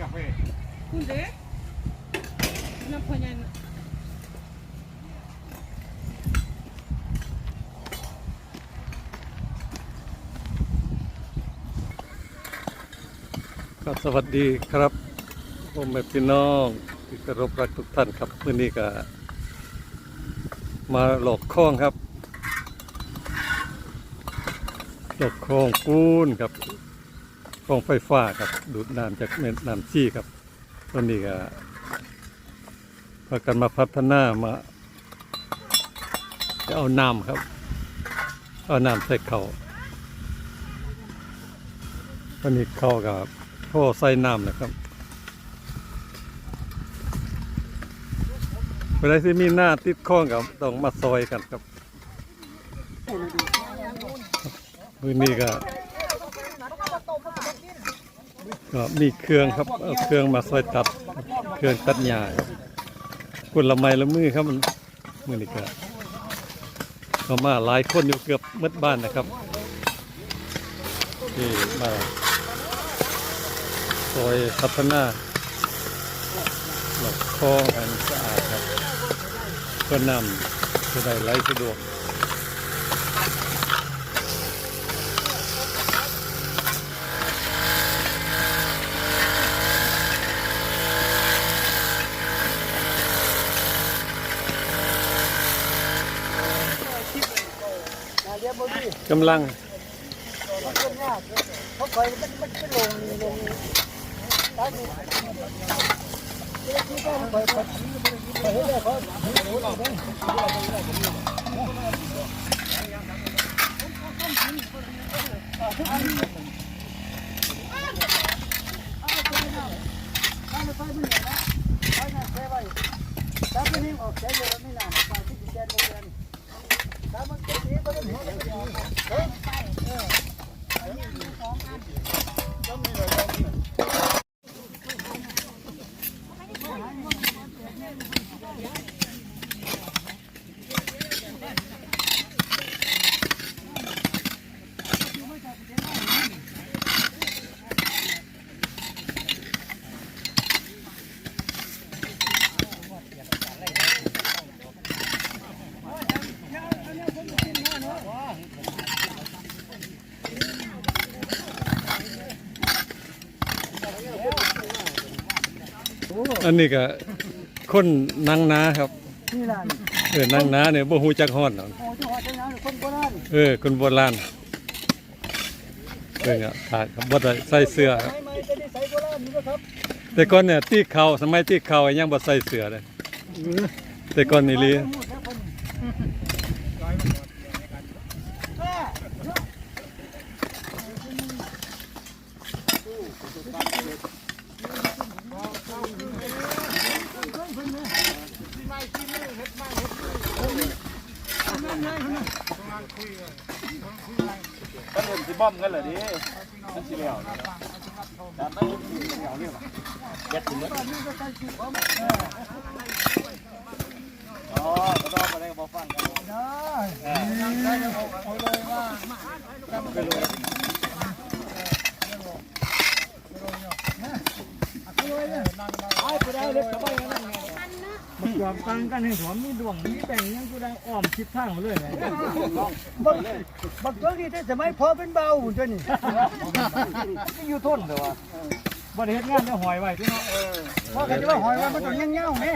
กาแฟคุณเด้น้ำพยันครับสวัสดีครับผมแม่พี่น้องที่เคารพรักทุกท่านครับมื่อนี้ก็มาหลอกคล้องครับ หลอกคล้องปูนครับ คล้องไฟฟ้าครับ ดูดน้ำจากแม่น้ำชี่ครับตอนนี้ก็พากันมาพัฒนามาจะเอาน้ำครับ เอาน้ำใส่เขาตอนนี้เขากับพ่อใส่น้ำนะครับเวลาที่มีหน้าติดข้องกับต้องมาซอยกันครับมือนี้ก็ ก็มีเครื่องครับเอาเครื่องมาซอยตัด เครื่องตัดหญ้าครับคนละไม้ละมือครับมันมือนี้ก็ก็มาหลายคนอยู่เกือบหมดบ้านนะครับที่มาซอยพัฒนาหลอกคลองอันสะอาดครับเพื่อนำจะได้ไหลสะดวก กำลังเขาคอยมันมันไปลงลงตามไปไปไปไปไปไปได้เขาถ้าไม่นิ่งออกใจเลยไม่นานตาที่แกนโรงเรียนถ้ามันจะดีก็ต้องหัวใจเฮ้ย อันนี้ก็คนนางนาครับ นี่แหละเออนางนาเนี่ยบ่ฮู้จักฮอดหรอกโอ้ที่หัวใจน้ำคนโบราณเออคนโบราณเพิ่นก็ขาดครับบ่ได้ใส่เสื้อครับ ใช้ไม้จะได้ใส่โบราณนี่ก็ครับแต่ก่อนเนี่ยตีเข่าสมัยตีเข่ายังบ่ใส่เสื้อเลยแต่ก่อนนี่ลีก็เริ่มสิบ้ อมกันเหรอดิมันสิแล้วนี่นะแต่ไม่สิแล้วเนี่ยว่ะเจ็ดถึงแล้วอ๋อก็ต้องไปได้บ่ฟังกันเออ มันยอมตั้งกันให้หอมมีดวงมีแบ่งยังกูได้อ้อมคิดทางมาเลยไงบักตัวนี้แต่สมัยพอเป็นเบาหุ่นตัวนี้ที่อยู่ทนเด้อวะบ่ได้เฮ็ดงานได้หอยไว้พี่น้องเออพอกันจะว่าหอยไว้มันต้องยังเงาแม่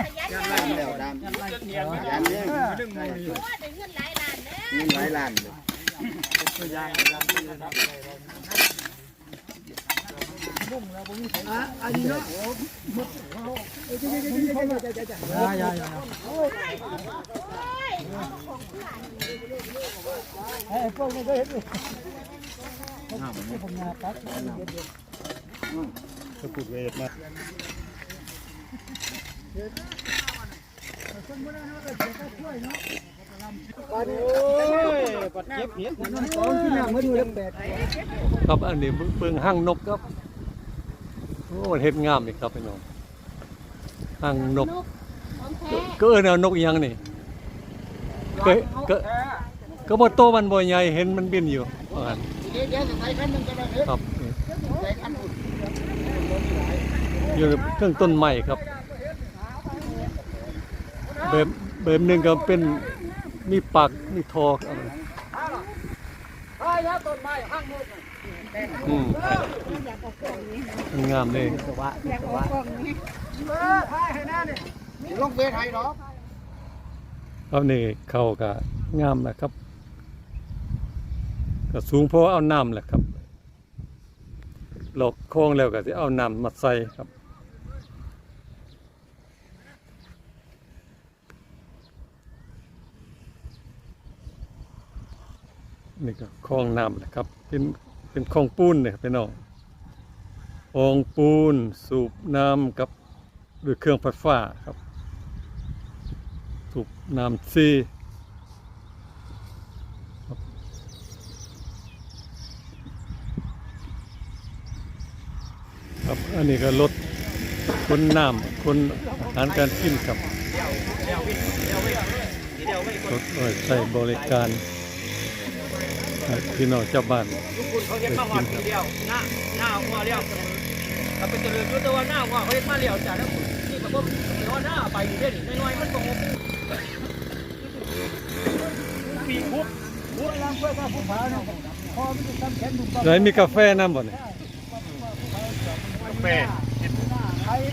อันนี้เนาะยายายาไอ้พวกนี้ก็เห็นอยู่ผมงาตัดก็พูดเวทมาปัดเก็บเห็ดน้ำตอนที่น้ำมาดูแล้วแปดครับอันนี้เบิ่งห้างนกครับ อ้เฮ็ดงามนี่ครับพี่น้องห้างนกของแท้ก็เอิ้นเอานกอีหยังนี่ก็ก็ก็บ่โตมันบ่ใหญ่เห็นมันบินอยู่ว่างั้นเดี๋ยวจะใส่ขั้นนึงก็ได้ครับใส่ขั้นอุ่นโอยู่เครื่องต้นใหม่ครับ แบบแบบหนึ่งก็เป็นมีปากมีทอครับอืมมั นงามเลยลงเวทไทยเนาะครับนี่เขาก็งามนะครับก็สูงเพราะเอาน้ำแหละครับหลอกโค้งแล้วก็จะเอาน้ำมาใส่ครับนี่ก็คลองน้ำนะครับเป็น เป็นคลองปูนเนี่ยพี่น้องคลองปูนสูบน้ำกับด้วยเครื่องไฟฟ้าครับ สูบน้ำซีครับอันนี้ก็รถคนน้ำคนอาหารการกินครับรถไว้ใช้บริการ พี่น้องเจ้าบ้านทุกคนเขาเรียกมาหอดทีเดียวหน้าหน้าหัวเรียวถ้าเป็นเจริญยุทธว่าหน้าหัวเขาเรียกมาเรียวจ้ะแล้วนี่แบบว่าเดี๋ยวหน้าไปอยู่เด่นน้อยๆมันตรงปีพุกพุกล้างเพื่อผู้ผาเนี่ยพอมันจะทำแขนดุมไหนมีกาแฟน้ำบ่เนี่ยกาแม่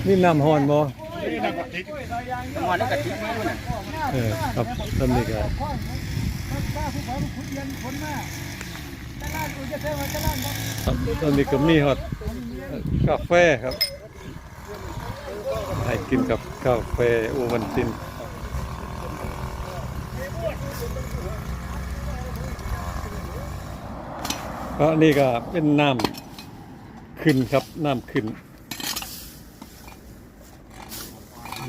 มีน้ำฮอนบ่นี่นักติ๊กหัวนี่กะทินี่มันเออครับตอนนี้ก็ป้านคนมาตลาดกูจะเท่าตลาดบ่ ครับตอนนี้ก็มีฮอตกาแฟครับให้กินกับกาแฟโอวันตินก็นี่ก็เป็นน้ำขึ้นครับน้ำขึ้น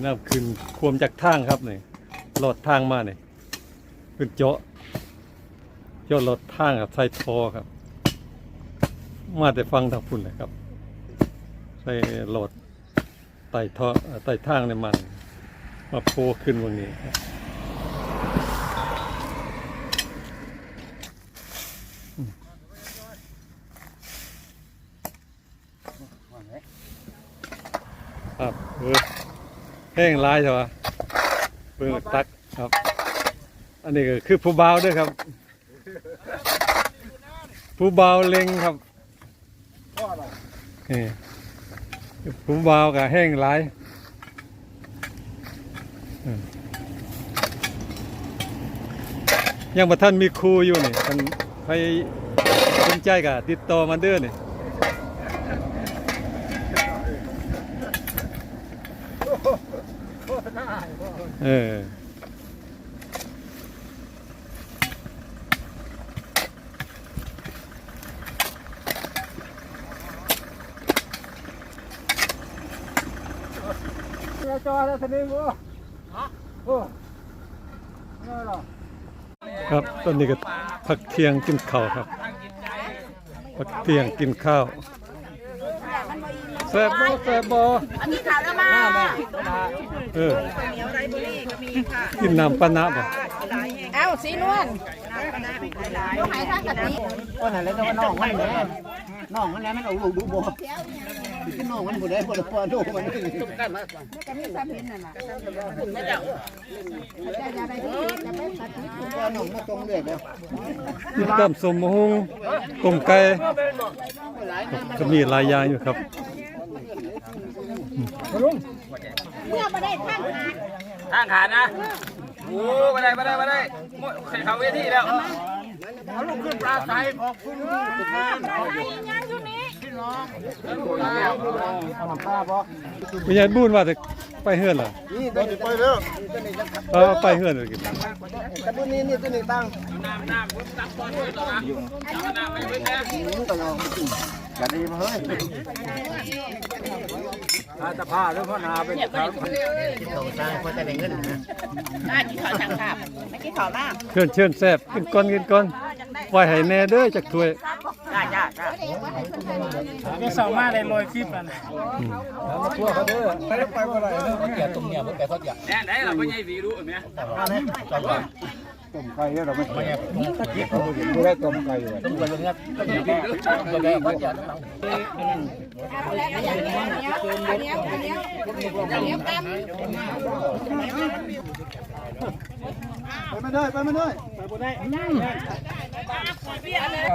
น้ำขึ้นควมจากทางครับนี่หลอดทางมานี่ขึ้นเจาะเจาะหลอดทางกับใส่ทอครับ มาแต่ฟังทางพุ่นเลยครับ ใส่โหลดไต่ท่อไต่ทางในมัน มาโพขึ้นวันนี้ครับครับเออแห้งร้ายใช่ปะเบิ่งตักครับ อันนี้ก็คือผู้เบาด้วยครับ ผู้เบาเล็งครับ นี่ผมวาวกับแห้งหลายยังบ่ท่านมีครูอยู่นี่ท่านใครสนใจก็ติดต่อมาเด้อนี่เออ จอแล้วทีนี้กูโอ้นี่หรอครับตอนนี้ก็พักเที่ยงกินข้าวครับพักเที่ยงกินข้าวแซ่บบ่แซ่บบ่อันนี้ขาวแล้วมาเออเหนียวไรบุรีก็มีค่ะกินน้ำปะนะบ่เอ้าสีนวลลูกหายทางกะทิว่าไหนแล้วว่าน้องมันแน่น้องมันแล้วมันเอาลูกดูบ่ ที่น้องมันบ่ได้บ่ได้พอลูมันตุ้มกันมาก็มีความเห็นนั่นแหละเจ้าอย่าไปที่จะไปกะทิพอน้องมาตรงเรื่อยเด้อกินต้มสมหุงต้มไก่ก็มีหลายอย่างอยู่ครับเมื่อมาได้ทางหาทางขาดนะโอ้บ่ได้บ่ได้บ่ได้ใส่เขาเวทีแล้วเอาลูกขึ้นปลาใสขอบคุณทุกท่าน ไม่ใช่บุญว่าจะไปเฮือนเหรอนี่ตัวนี้ไปแล้วเออไปเฮือนเลยกินแต่ตัวนี้นี่ตัวนี้ตั้งน้ำน้ำผมตักตอนนี้ต่อนะน้ำไม่เป็นแน่ก็ลองอย่าดีมาเฮ้ยอาตาผ้าหรือพ่อนาเป็นครับอ่ากินข้าวจังครับไม่กินข้าวมากเชิญเชิญแซ่บกินก่อนกินก่อนไว้ให้แน่เด้อจักถ้วยจ้าจ้าจ้า ก็สามารถได้ลอยคลิปกันอืมพวกเขาเด้อไปไปบ่ได้เด้อแก่ตรงเนี้ยบ่แก่เขาจะแน่ไหนล่ะพ่อใหญ่สีรู้ไหมต้มไก่เนี่ยเราไม่ใช่เขาเห็นไม่ได้ต้มไก่เลยต้มไก่ตรงนี้ก็อย่างนี้ต้มไก่ก็อย่างนี้เอาแล้วอันนี้อันนี้อันนี้อันนี้อันนี้ตำไปไม่ได้ไปไม่ได้เบี้ยเลย